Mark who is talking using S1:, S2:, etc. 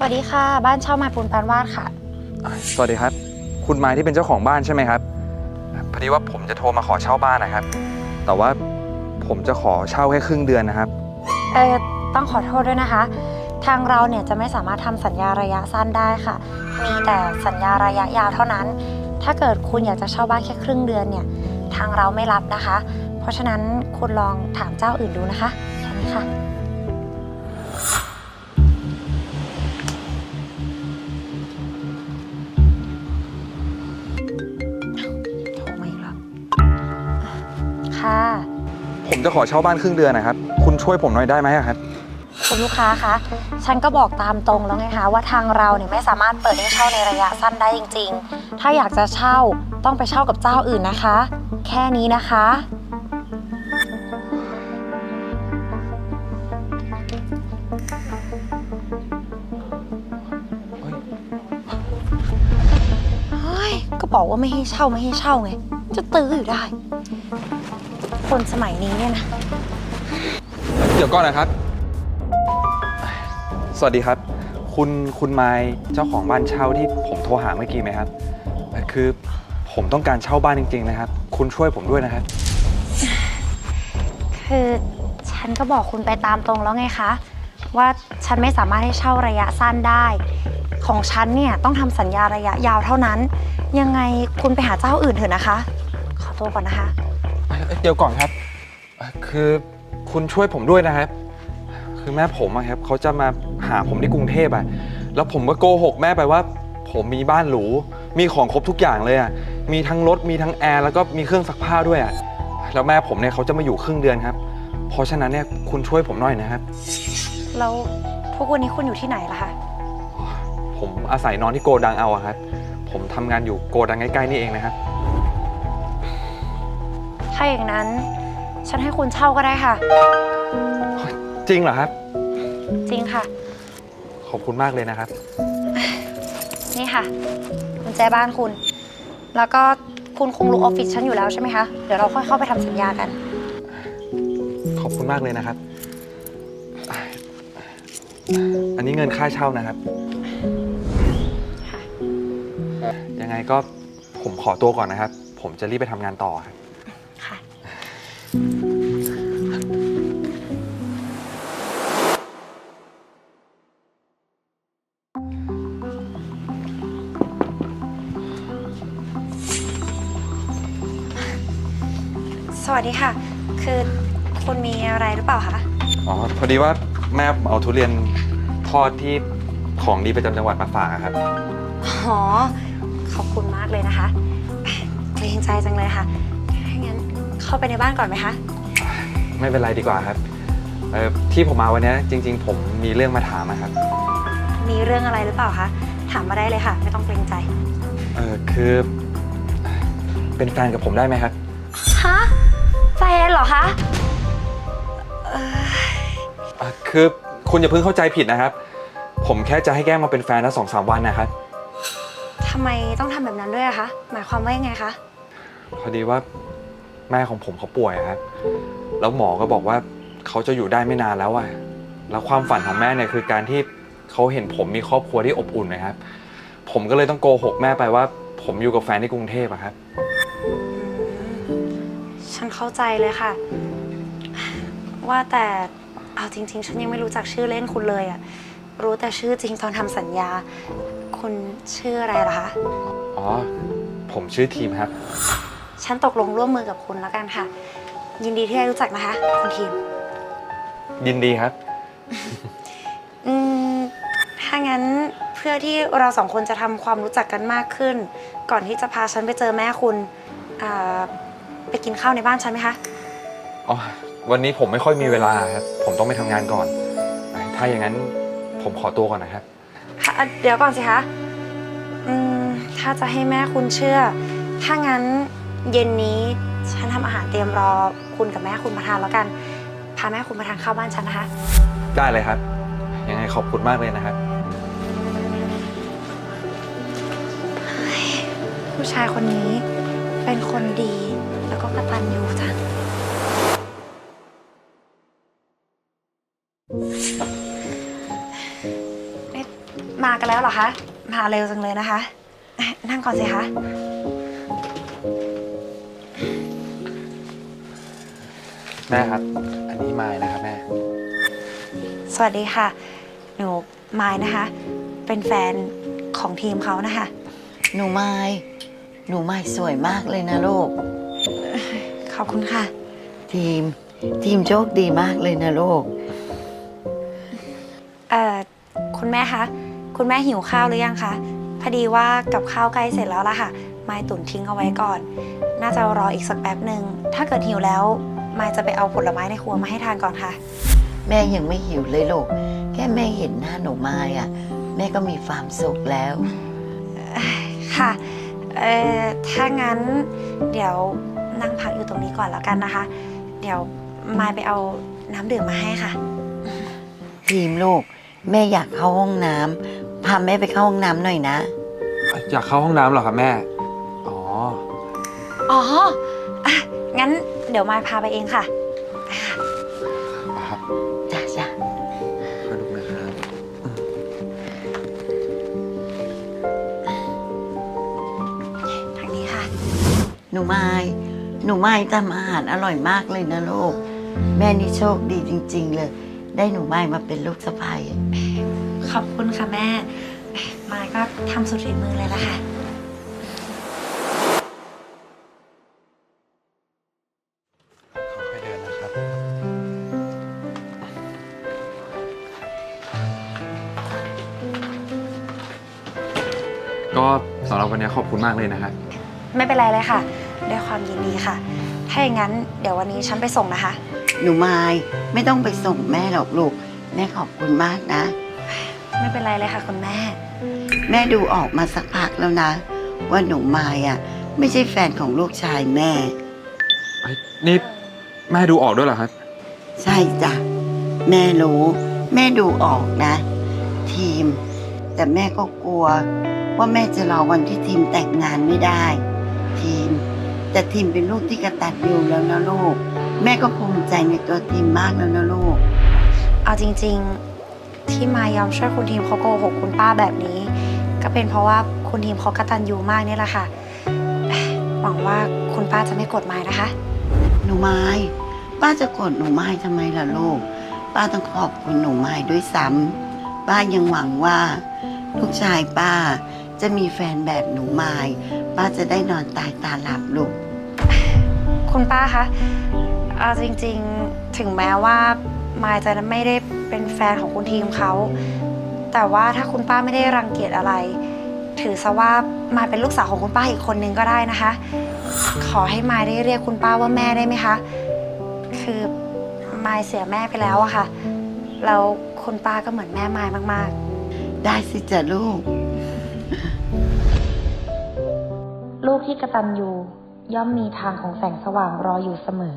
S1: สวัสดีค่ะ บ้านเช่าไม้ปูนปานวาดค่ะ
S2: สวัสดีครับ คุณไม้ที่เป็นเจ้าของบ้านใช่ไหมครับ พอดีว่าผมจะโทรมาขอเช่าบ้านนะครับ แต่ว่าผมจะขอเช่าแค่ครึ่งเดือนนะครับ
S1: เออต้องขอโทษด้วยนะคะ ทางเราเนี่ยจะไม่สามารถทำสัญญาระยะสั้นได้ค่ะ มีแต่สัญญาระยะยาวเท่านั้น ถ้าเกิดคุณอยากจะเช่าบ้านแค่ครึ่งเดือนเนี่ย ทางเราไม่รับนะคะ เพราะฉะนั้นคุณลองถามเจ้าอื่นดูนะคะแค่นี้ค่ะ
S2: ผมจะขอเช่าบ้านครึ่งเดือนนะครับ คุณช่วยผมหน่อยได้ไหมอะครับ
S1: คุณลูกค้าคะ ฉันก็บอกตามตรงแล้วไงคะว่าทางเราเนี่ยไม่สามารถเปิดให้เช่าในระยะสั้นได้จริง ๆ ถ้าอยากจะเช่าต้องไปเช่ากับเจ้าอื่นนะคะ แค่นี้นะคะ เฮ้ย ก็บอกว่าไม่ให้เช่าไม่ให้เช่าไง จะตื้ออยู่ได้ คนสมัยนี้เนี่ยนะ
S2: เดี๋ยวก่อนนะครับ สวัสดีครับ คุณคุณไม้เจ้าของบ้านเช่าที่ผมโทรหาเมื่อกี้ไหมครับเอ่อคือผมต้องการเช่าบ้านจริง ๆ นะครับ คุณช่วยผมด้วยนะครับ
S1: คือฉันก็บอกคุณไปตามตรงแล้วไงคะ ว่าฉันไม่สามารถให้เช่าระยะสั้นได้ ของฉันเนี่ยต้องทำสัญญาระยะยาวเท่านั้น ยังไงคุณไปหาเจ้าอื่นเถอะนะคะ ขอตัวก่อนนะคะ
S2: เอ้ยเดี๋ยวก่อนครับเอ่อคือคุณช่วยผมด้วยนะครับ คือแม่ผมอะครับเขาจะมาหาผมที่กรุงเทพอะแล้วผมก็โกหกแม่ไปว่า ผมมีบ้านหรู มีของครบทุกอย่างเลยอะมีทั้งรถ มีทั้งแอร์ แล้วก็มีเครื่องซักผ้าด้วยอะแล้วแม่ผมเนี่ยเขาจะมาอยู่ครึ่งเดือนครับ เพราะฉะนั้นเนี่ยคุณช่วยผมหน่อยนะครับ
S1: แล้วทุกวันนี้คุณอยู่ที่ไหนล่ะคะ
S2: ผมอาศัยนอนที่โกดังเอาอะครับ ผมทำงานอยู่โกดังใกล้ๆนี่เองนะครับ
S1: ถ้าอย่างนั้น ฉันให้คุณเช่าก็ได้ค่ะ
S2: จริงเหรอครับ
S1: จริงค่ะ
S2: ขอบคุณมากเลยนะครับ
S1: นี่ค่ะกุญแจบ้านคุณ แล้วก็คุณคงรู้ออฟฟิศฉันอยู่แล้วใช่ไหมคะ เดี๋ยวเราค่อยเข้าไปทำสัญญากัน
S2: ขอบคุณมากเลยนะครับ อันนี้เงินค่าเช่านะครับ
S1: ค่ะ
S2: ยังไงก็ผมขอตัวก่อนนะครับ ผมจะรีบไปทำงานต่อครับ
S1: ค่ะ สวัสดีค่ะ คือคุณมีอะไรหรือเปล่าคะ
S2: อ๋อ พอดีว่าแม่เอาทุเรียนทอดที่ของดีประจำจังหวัดมาฝากอะครับ
S1: อ๋อ ขอบคุณมากเลยนะคะเกรงใจจังเลยค่ะถ้างั้น เข้าไปในบ้านก่อนไหมคะ
S2: ไม่เป็นไรดีกว่าครับเอ่อที่ผมมาวันนี้จริง ๆ ผมมีเรื่องมาถามนะครับ
S1: มีเรื่องอะไรหรือเปล่าคะ ถามมาได้เลยค่ะ ไม่ต้องเกรงใจ
S2: เออคือเป็นแฟนกับผมได้ไหมครับ
S1: ฮะ แฟนเหรอคะ
S2: เอ่อคือคุณอย่าเพิ่งเข้าใจผิดนะครับ ผมแค่จะให้แก้มมาเป็นแฟนนะสองสามวันนะครับ
S1: ทำไมต้องทำแบบนั้นด้วยอะคะ หมายความว่ายังไงคะ
S2: พอดีว่า แม่ของผมเขาป่วยอะครับแล้วหมอก็บอกว่าเขาจะอยู่ได้ไม่นานแล้วอะแล้วความฝันของแม่เนี่ยคือการที่เขาเห็นผมมีครอบครัวที่อบอุ่นนะครับ ผมก็เลยต้องโกหกแม่ไปว่า ผมอยู่กับแฟนที่กรุงเทพอะครับ
S1: ฉันเข้าใจเลยค่ะ ว่าแต่เอาจริง ๆ ฉันยังไม่รู้จักชื่อเล่นคุณเลยอะรู้แต่ชื่อจริงตอนทำสัญญา คุณชื่ออะไรล่ะคะ
S2: อ๋อ ผมชื่อทีมครับ
S1: ฉันตกลงร่วมมือกับคุณแล้วกันค่ะ ยินดีที่ได้รู้จักนะคะ คุณทีม
S2: ยินดีครับ
S1: อืมถ้างั้นเพื่อที่เราสองคนจะทำความรู้จักกันมากขึ้น ก่อนที่จะพาฉันไปเจอแม่คุณอ่าไปกินข้าวในบ้านฉันไหมคะ
S2: อ๋อ วันนี้ผมไม่ค่อยมีเวลาครับ ผมต้องไปทำงานก่อน ถ้าอย่างนั้นผมขอตัวก่อนนะครับ
S1: ค่ะอะเดี๋ยวก่อนสิคะ อืม ถ้าจะให้แม่คุณเชื่อ ถ้างั้น เย็นนี้ฉันทำอาหารเตรียมรอคุณกับแม่คุณมาทานแล้วกัน พาแม่คุณมาทานข้าวบ้านฉันนะคะ
S2: ได้เลยครับ ยังไงขอบคุณมากเลยนะครับ
S1: ผู้ชายคนนี้เป็นคนดีแล้วก็กตัญญูจังเอ๊ะมากันแล้วเหรอคะ มาเร็วจังเลยนะคะ นั่งก่อนสิคะ
S2: แม่ครับ อันนี้ไม้นะครับแม่
S1: สวัสดีค่ะ หนูไม้นะคะ เป็นแฟนของทีมเขานะคะ
S3: หนูไม้หนูไม้สวยมากเลยนะลูก
S1: ขอบคุณค่ะ
S3: ทีม ทีมโชคดีมากเลยนะลูก
S1: เอ่อ คุณแม่คะ คุณแม่หิวข้าวหรือยังคะ พอดีว่ากับข้าวใกล้เสร็จแล้วล่ะค่ะ ไม้ตุ๋นทิ้งเอาไว้ก่อน น่าจะรออีกสักแป๊บหนึ่ง ถ้าเกิดหิวแล้ว ไม้จะไปเอาผลไม้ในครัวมาให้ทานก่อนค่ะ
S3: แม่ยังไม่หิวเลยลูก แค่แม่เห็นหน้าหนูไม้อะแม่ก็มีความสุขแล้ว
S1: ค่ะ เอ่อ ถ้างั้นเดี๋ยวนั่งพักอยู่ตรงนี้ก่อนแล้วกันนะคะ เดี๋ยวไม้ไปเอาน้ำดื่มมาให้ค่ะ
S3: ทีมลูก แม่อยากเข้าห้องน้ำพาแม่ไปเข้าห้องน้ำหน่อยนะ
S2: อยากเข้าห้องน้ำเหรอครับแม่ อ๋อ
S1: อ๋ออะงั้น เดี๋ยวไม้พาไปเองค่ะ
S2: ครับ
S3: จ้าจ้า
S2: ขอดูนะครับ
S1: ทางนี้ค่ะ
S3: หนูไม้หนูไม้ทำอาหารอร่อยมากเลยนะลูก แม่นี่โชคดีจริง ๆ เลย ได้หนูไม้มาเป็นลูกสะใภ้
S1: ขอบคุณค่ะแม่ไม้ก็ทำสุดฝีมือเลยละค่ะ
S2: ก็สำหรับวันนี้ขอบคุณมากเลยนะครับ
S1: ไม่เป็นไรเลยค่ะ ด้วยความยินดีค่ะ ถ้าอย่างนั้นเดี๋ยววันนี้ฉันไปส่งนะคะ
S3: หนูไม้ไม่ต้องไปส่งแม่หรอกลูก แม่ขอบคุณมากนะ
S1: ไม่เป็นไรเลยค่ะคุณแม่
S3: แม่ดูออกมาสักพักแล้วนะ ว่าหนูไม้อะไม่ใช่แฟนของลูกชายแม่
S2: เฮ้ยนี่แม่ดูออกด้วยเหรอครับ
S3: ใช่จ้ะแม่รู้ แม่ดูออกนะ ทีม แต่แม่ก็กลัว ว่าแม่จะรอวันที่ทีมแต่งงานไม่ได้ ทีม แต่ทีมเป็นลูกที่กระตันยูแล้วนะลูก แม่ก็ภูมิใจในตัวทีมมากแล้วนะลูก
S1: เอาจริงๆ ที่มายอมช่วยคุณทีมเขาโกหกคุณป้าแบบนี้ ก็เป็นเพราะว่าคุณทีมเขากระตันยูมากนี่แหละค่ะหวังว่าคุณป้าจะไม่โกดมายนะคะ
S3: หนูไม้ป้าจะโกดหนูไม้ทำไมล่ะลูก ป้าต้องขอบคุณหนูไม้ด้วยซ้ำป้ายังหวังว่าลูกชายป้า จะมีแฟนแบบหนูไม้ป้าจะได้นอนตายตาหลับลูก
S1: คุณป้าคะเอาจริงๆถึงแม้ว่ามายจะไม่ได้เป็นแฟนของคุณทีมเขา แต่ว่าถ้าคุณป้าไม่ได้รังเกียจอะไร ถือซะว่ามายเป็นลูกสาวของคุณป้าอีกคนนึงก็ได้นะคะ ขอให้มายได้เรียกคุณป้าว่าแม่ได้ไหมคะ คือมายเสียแม่ไปแล้วอะค่ะแล้วคุณป้าก็เหมือนแม่มายมาก
S3: ได้สิจ้ะลูก
S1: ๆ ลูกที่กระตันอยู่ย่อมมีทางของแสงสว่างรออยู่เสมอ